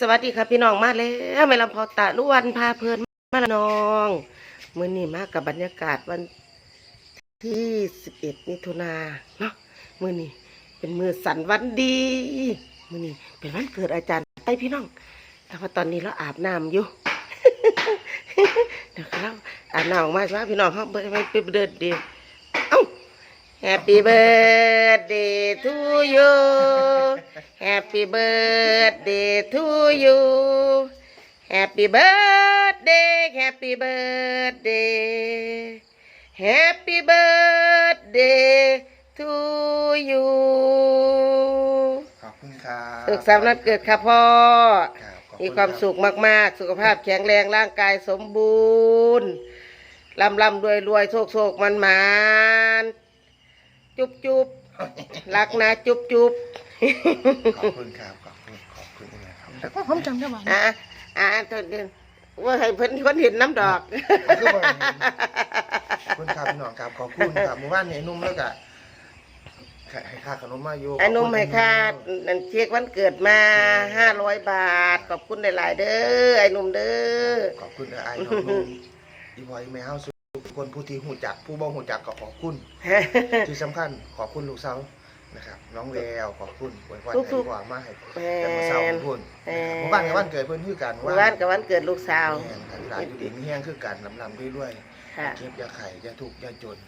สวัสดีครับพี่น้องมาแล้วไม่ลำพอตะลุวันพาเพลินมาละน้องมื้อนี้มากับบรรยากาศวันที่11มิถุนาเนาะมื้อนี้เป็นมือสันวันดีมื้อนี้เป็นวันเกิดอาจารย์ไอพี่น้อง แต่ว่าตอนนี้เราอาบน้ำอยู่เดี๋ยวเราอาบน้ำออกมาใช่ไหมพี่น้องเขาไปไปเดินเดีเอ้า Happy birthday to you Happy birthday to you Happy birthday Happy birthday Happy birthday to you ขอบคุณครับสุขสันต์วันเกิดค่ะพ่อ ครับขอบณมีความสุขมากๆ สุขภาพแข็งแรงร่างกายสมบูรณ์ลำลำรวยรวยโชคโชคมันมัน จุบจุบรักนะจุบจุบขอบคุณครับขอบคุณขอบคุณนะครับแต่ก็ผมจำได้ว่าอะอะตอนเดินว่าให้เพิ่นคนเห็นน้ำดอกคือว่าขอบคุณครับพี่น้องครับขอบคุณครับหมู่บ้านเนี่ยนุ่มแล้วก็ให้ค่าขนมมาอยู่ไอ้หนุ่มให้ค่านั่นเช็ควันเกิดมาห้าร้อยบาท ขอบคุณหลาย ๆ เด้อไอ้หนุ่มเด้อขอบคุณไอ้น้องนุ่มอีพอยแมวสุก คนผู้ที่หูจัก ผู้บ่หูจักก็ขอบคุณ ที่สำคัญขอบคุณลูกสาวนะครับน้องแววขอบคุณไว้พรทุให้กๆกว่ามาให้แม่แต่มาเศร้าขอบคุณแม่หมู่บ้านกับวันเกิดเพื่อนคือกันหมู่บ้านกับวันเกิดลูกสาวแม่นครับหลานอยู่ดีมีแห้งคือกันลำลำด้วยๆค่ะเก็บอยาไข่อยาทุกข์อยาจน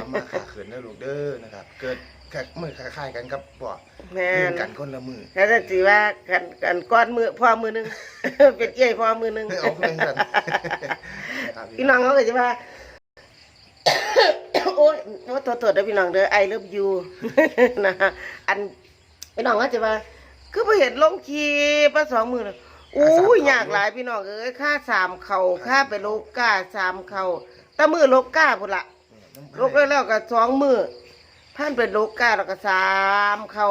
ทำมาขาขืนนะลูกเด้อนะครับ เกิดแค่มือคล้ายๆกันครับบ่แม่ยืนนกันคนละมือแล้วจะสิว่ากันกันก้อนมือพ่อมือหนึงเป็นเอี้ยพ่อมือหนึงเอาเพื่อนกันครับพี่น้องเขาก็จะว่าโอ้ยว่าตัวตัวเด้อพี่น้องเด้อไอเลิฟยูนะฮะอันพี่น้องเขาจะว่าคือพอเห็นลงคีปะสองมือเลยอู้ยยากหลายพี่น้องเอ้ยค่าสามเข่าค่าไปโลกก้าสามเข่าแตะมือโลกก้าพุ่นละโลกแล้วแล้วก็สองมือผ่านไปโลกก้าแล้วก็สามเข่า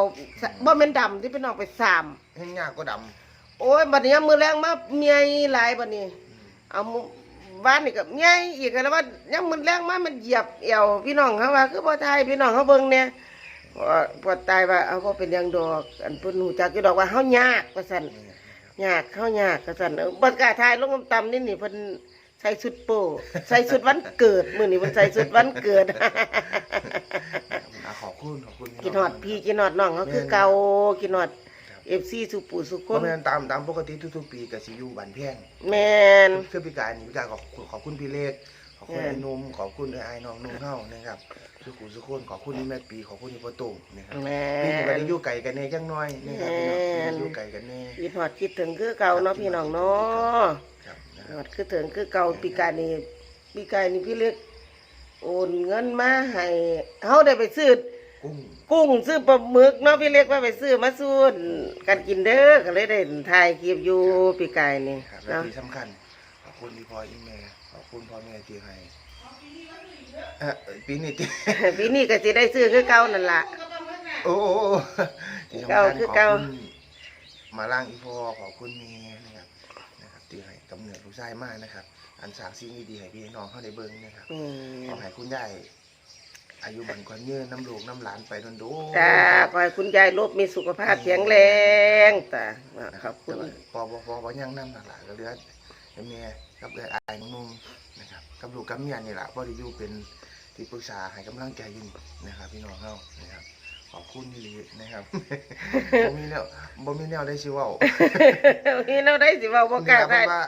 บ่แม่นดำที่พี่น้องไปสามแห้งยากก็ดโอ้ยบัดนี้มือแรงมาเมียหลายบัดนี้เอามือ บ้านนี่ก็เมียอีกแล้วว่ายังมือแรงมามันเหยียบเอวพี่น้องเขาว่าคือบ่ทายพี่น้องเขาเบิ่งเนี่ยพอพอตายว่าเอาบ่เป็นหยังดอก อันเพิ่นฮู้จักอยู่ดอกว่าเฮายากว่าซั่นำยากเฮายากว่าซั่นเออบ่กล้าทายลงต่ำๆนี่นี่เพิ่นใส่ชุดโป้ใส่ชุดวันเกิดมื้อนี้เพิ่นใส่ชุดวันเกิดอะขอบคุณขอบคุณกินฮอดพี่กินฮอดน้องเขาคือเก่ากินฮอด FC สุปูสุคเพราะนแม่นตามตามปกติทุกๆปีก็สิอยู่บ้านแพงแม่นคือพิการนี่พิการขอบคุณขอบคุณพี่เล็กขอบคุณแม่น ไอ้หนุ่มขอบคุณไอ้น้องนุ่มเฮานะครับสุขุสุขคนขอบคุณนี่แม่ปีขอบคุณนี่พ่อตุ้มนะครับแม่พี่นี่ก็น ได้อยู่ไกลกันแน่จังน้อยนะครับพี่น้องแม่นได้อยู่ไกลกันแน่คิดฮอดคิดถึงคือเก่าเนาะพี่น้องเนาะครับนะคฮรับอดคือถึงคือเก่าปีกายนี่ปีกายนี่พี่เล็กโอนเงินมาให้เฮาได้ไปซื้อ กุ้งกุ้งซื้อปลาหมึกเนาะพี่เล็กว่าไปซื้อมาสู้กันกินเด้อก็เลยได้ถ่ายคลิปอยู่ปีกายนี่ครับและเนาะที่สำคัญขอบคุณที่พ่ออีแม่ขอบคุณพ่อแม่ที่ให้เอ่อปีนี้ที่ ปีนี้ก็สิได้ซื้อคือเก่านั่นล่ะ โอ้โอ้โอ้ที่สำเก่าคัญคือขอบเก่าคุณมาล่างอีพ่อขอบคุณแม่นะครับนะครับที่ให้กำเนิดลูกชายมากนะครับ อันสร้างสิ่งดีๆให้พี่น้องเขาได้เบิ่งนะครับอืมขอให้คุณยาย อายุมันกว่ายืนน้ำลูกน้ำหลานไปโดนดูจ้าขอให้คุณยายลบมีสุขภาพแข็งแรงจ้าขอบคุณพอพอพอพอย่างน้ำหลากๆก็เหลือให้แม่กับเลยอายน้องนุ่มนะครับกับลูกกับเมียนี่แหละพอได้อยู่เป็นที่ปรึกษาให้กำลังใจอยินนะครับ พี่น้องเฮานะครับ ขอบคุณที่ลีนะครับ บ่มีแนวบ่มีแนวได้สิเว้านี่เราได้สิเว้าบ่กล้านี่ได้ล่ะเพราะว่า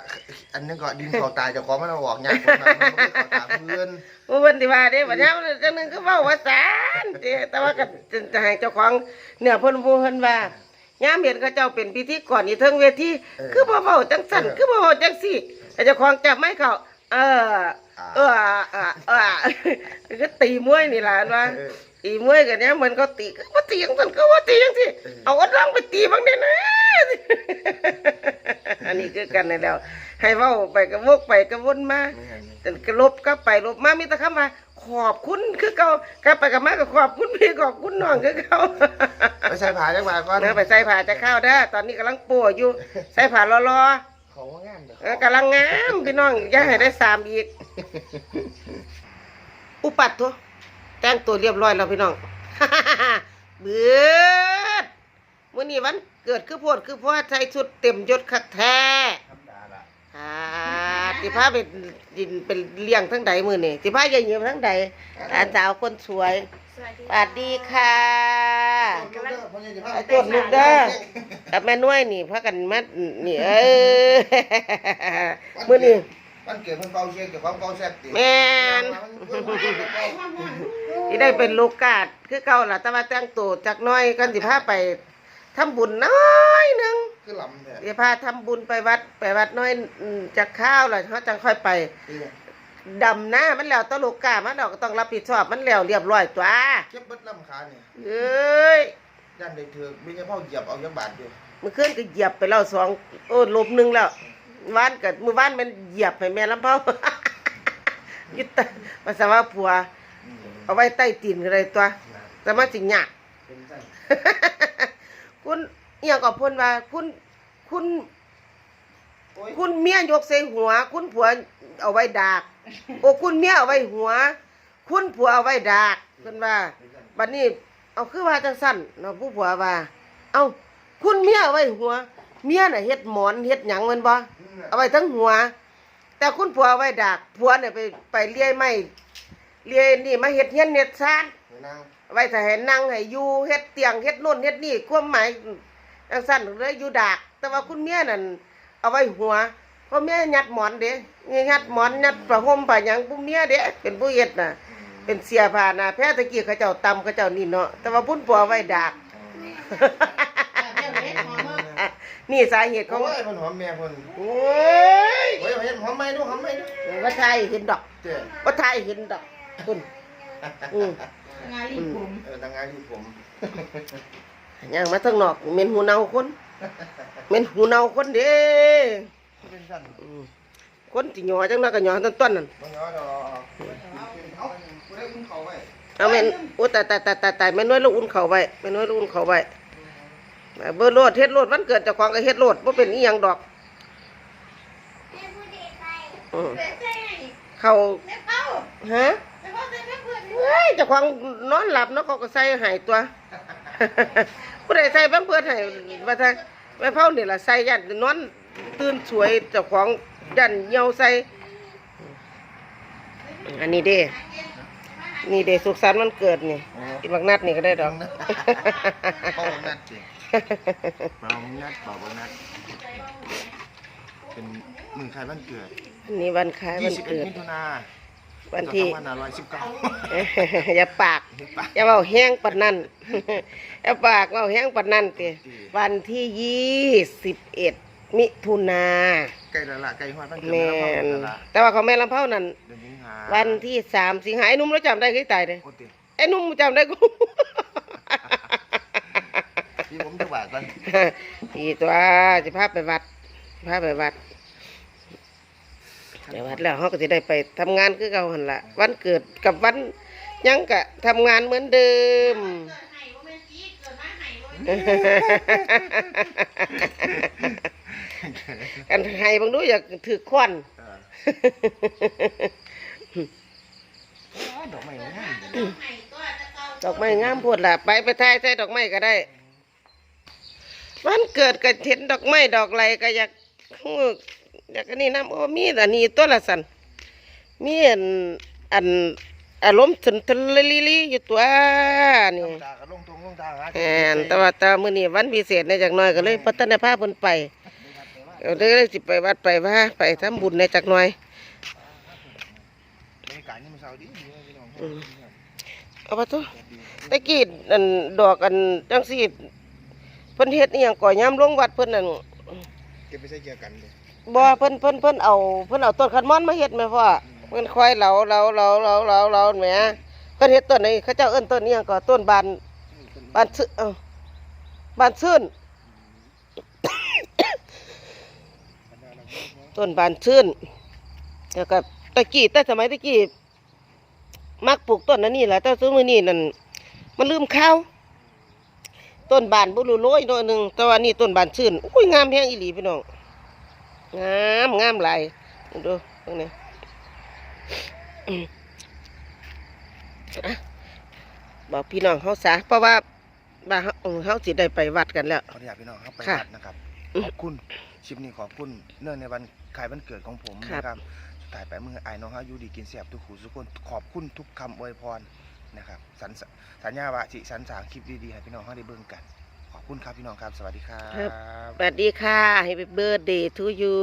อันนี้ก็ดินเขาตายเจะของมันเอาออกยากคนนั้นมันบ่ได้เขาตาเพื่อนบ่เพิ่นสิว่าเด้บัดนี้มันจังนึงก็เว้าว่าซานเด้แต่ว่าก็จะให้เจ้าของเนี่ยเพิ่นบ่เพิ่นว่ายามเห็นเขาเจ้าเป็นพิธีกรอยู่เทิงเวทีคือบ่เว้าจังซั่นคือบ่เว้าจังซี่แต่เจ้าของจับไม้เขาเออ เออเออเออก็ตีมวยนี่ล่ะว่า เออ ตีมวยกันเนี้ยเหมือนเขาตีก็ว่าตีอย่างนั้นก็ว่าตีอย่างที่เออเอาอัดรังไปตีบางเด่นนะอันนี้คือกันในแล้ว ให้เว้าไปก็วกไปก็วนมาแม่นแต่ก็ลบก็ไปลบมามีแต่คำว่าขอบคุณคือเก่ากลับไปกลับมาก็ขอบคุณพี่ขอบคุณน้องคือเก่าไปใส่ผ้าจังหวะก่อนเนื้อไปใส่ผ้าจะเข้าเด้อตอนนี้กำลังป่วยอยู่ใส่ผ้ารอเขาว่างานเด้อๆเออกำลังงามพี่น้องอย่าให้ได้สามอีกอุปัตตัว แต่งตัวเรียบร้อยแล้วพี่น้องเบือดมื้อนี้วันเกิดคือโพดคือเพราะว่าใส่ชุดเต็มยศคักแท้ธรรมดาละอ่าสิพาไปดินเป็นเลี้ยงทั้งใดมือนี่สิพาใหญ่เงียบทั้งใดอาสาวคนสวยสวัสดีสวัสดีค่ะไอ้ตรวจลูกเด้อกับแม่น้อยนี่พากันมานี่เออมือนี่ มันเกิดเพิ่นเป่าเชียงเกี่ยวกับเป่าแซ่บติแม่น ที่ได้เป็นลูกกาดคือเก่าล่ะแต่ว่าแต่งตัวจักหน้อยกันสิพาไปทำบุญน้อยหนึงคือลำแท้สิพาทำบุญไปวัดไปวัดน้อยอืมจากข้าวล่ะเขาจังค่อยไปเออดำหน้ามันแล้วตลูกกามันดอกก็ต้องรับผิดชอบมันแล้วเรียบร้อยตัวเก็บเบิดลำขานี่เอ้ยย่านได้เถือกมีเฉพาะเหยียบเอาจักบาทอยู่ เมื่อคืนก็เหยียบไปแล้วสองโอ้ลบหนึ่งแล้ว วานกับมือวานมันเหยียบให้แม่ลำเผายึดตาภาษาว่าผัวอืมเอาไว้ใต้ตีนอะไรตัวนะแต่มาสิหยากเป็นไส้คุณเอียงกับเพิ่นว่า คุณคุณโอ้ยคุณเมียยกใส่หัว คุณผัวเอาไว้ดากโอ้คุณเมียเอาไว้หัว คุณผัวเอาไว้ดากเพิ่นว่าเป็นไส้บัดนี้ เอาคือว่าจังสั้นเนาะผู้ผัวว่า เอาคุณเมียเอาไว้หัว เมียน่ะเฮ็ดหมอนเฮ็ดหยังแมันบ่อืมเอาไว้ทั้งหัว แต่คุณผัวเอาไว้ดากผัวเนี่ยไปไปเลี้ยไม้เลี้ยนี่มาเฮ็ดเฮียนเฮ็ดซ่านไปนั่งเอาไว้ถ้าให้นั่งให้อยู่เฮ็ดเตียงเฮ็ดโน่นเฮ็ดนี่ความหมายจังสั้นเลยอยู่ดาก แต่ว่าคุณเมียนั่นเอาไว้หัวเพราะเมียยัดหมอนเด้ยัดหมอนยัดผ้าห่มผ้าหยังผู้เมียเด้เป็นผู้เฮ็ดน่ะเป็นเสียผ้าน่ะแพ้ตะกี้เขาเจ้าตำเขาเจ้านี่เนาะแต่ว่าพุ่นผัวเอาไว้ดาก นี่สาเหตุขโอ้องยมันหอมแม่เพิ่นโอ้ยโอ้ยเห็นหอมไหมดูหอมไหมดูว่าทายเห็นดอกเจ้ว่าทายเห็นดอกคุณอืมงานรีดผมเออทางงานที่ผมย่างมาทางนอกเหม็นหูเน่าคนเหม็นหูเน่าคนเด้เป็นสั้นอืมคนที่หยอจังนั้นก็หยอต้นต้นนั่นบ่ย้อดอกเอากูได้อุ้มเขาไว้เอาแม่นโอ้ตายตายตายตายตายแม่น้อยลูกอุ่นเขาไว้แม่น้อยลูกอุ่นเขาไว้ เบอร์โลดเฮ็ดโลดวันเกิดเจ้าของก็เฮ็ดโลดบ่เป็นอีหยังดอกอืมเขาแม่เป้าฮะแม่เป้าใส่แม่เพื่อนเฮ้ยเจ้าของนอนหลับเนาะเขาก็ใส่ให้ตัว ผู้ใดใส่แป้งเพื่อนให้ว่าถ้าแม่เผานี่ล่ะใส่ยันนอนตื่นสวยเจ้าของยันเหี่ยวใส่อันนี้เด้ นี่เด้สุขสันต์วันเกิดนี่อีบักนัดนี่ก็ได้ดอกเป่านัดสิ เป่านัดเป่านัดเป็นมือใครบ้านเกิดนี่วันคล้ายวันเกิด21มิถุนาวันที่2519อย่าปาก อย่าเบาแห้งปัดนั่น อย่าปากเบาแห้งปัดนั่นติวันที่ยี่สิบเอ็ดมิถุนาไก่ละละไก่ฮอดบ้านเกิดแม่แล้วนพ่อละแต่ว่าของแม่ลำเผานั่น เดือนสิงหาวันที่สามสิงหาไอ้หนุ่มเราจำได้คือตายเลยโอ้ติไอ้หนุ่มจำได้กู พี่ผมจะว่ากันอีตัวจะพาไปวัดพาไปวัดไปวัดแล้วเขาก็จะได้ไปทำงานคือเก่าหันละวันเกิดกับวันหยังกะทำงานเหมือนเดิมเกิดไห่ว่าแม่จี้เกิดมาไห่ว่าแม่กันให้บางดูอยากถือควัน เอออ๋อดอกไม้งามเลยไห่ตัวจะเก่าดอกไม้งามโพดล่ะไปไปทายใส่ดอกไม้ก็ได้ วันเกิดก็เห็นดอกไม้ดอกไรก็อยากฮู้อยากอันนี้น้ำโอ้มีอันนี้ตัวละสันมีอันอันอารมณ์สันทะลิลิอยู่ตัวนี่ตาก็ลงตรงลงตาหาแอนแต่ว่าแตามื้อนี้วันพิเศษในจักหน่อยก็เลยพัฒนาภาพเพิ่นไปเดี๋ยวเลยสิไปวัดไปว่าไปทำบุญในจักหน่อยบรรยากาศนี่มันเศร้าดีดีนะพี่น้องอืมเอาไปตัวตะกี้อันดอกอันจังซี่เพิ่นเฮ็ดอีหยังก่อยามลงวัดเพิ่นนั่นเก็บไปใส่เกียร์กันเลยบ่เพิ่นเพิ่นเพิ่นเอาเพิ่นเอาต้นขันมอนมาเฮ็ดแม่พ่อเพิ่นค่อยเหลาเหลาเหลาเหลาเหลาเหลาแหมเพิ่นเฮ็ดต้นนี้เขาเจ้าเอิ้นต้นนี้หยังก็ต้นบานบานซื่อเอ้าบานซื่นต้นบานซื่นแล้วก็ตะกี้แต่สมัยตะกี้มักปลูกต้นอันนี้แหละแต่ซื้อมื้อนี้นั่นมันลืมข้าว ต้นบานบ่รู้โรยหน่อยหนึงแต่ว่านี่ต้นบานซื่นอุ้ยงามแฮงอีหลีพี่น้องงามงามหลายดูตรงนี้อืมอะบอกพี่น้องเขาซะเพราะว่าว่าเฮาเออเฮาสิได้ไปวัดกันแล้วขออนุญาตพี่น้องครับไปค่ะวัดนะครับอืมขอบคุณชิปนี้ขอบคุณเนื่องในวันคล้ายวันเกิดของผมครับนะครับสุดท้ายไปเมื่อไอ้น้องเฮาอยู่ดีกินเสียบทุกหูทุกคน ขอบคุณทุกคำอวยพร นะครับสัญสัญญาว่าสิสัญสางคลิปดีๆให้พี่น้องเขาได้เบิ่งกัน ขอบคุณครับพี่น้องครับ สวัสดีครับ สวัสดีค่ะ Happy birthday to you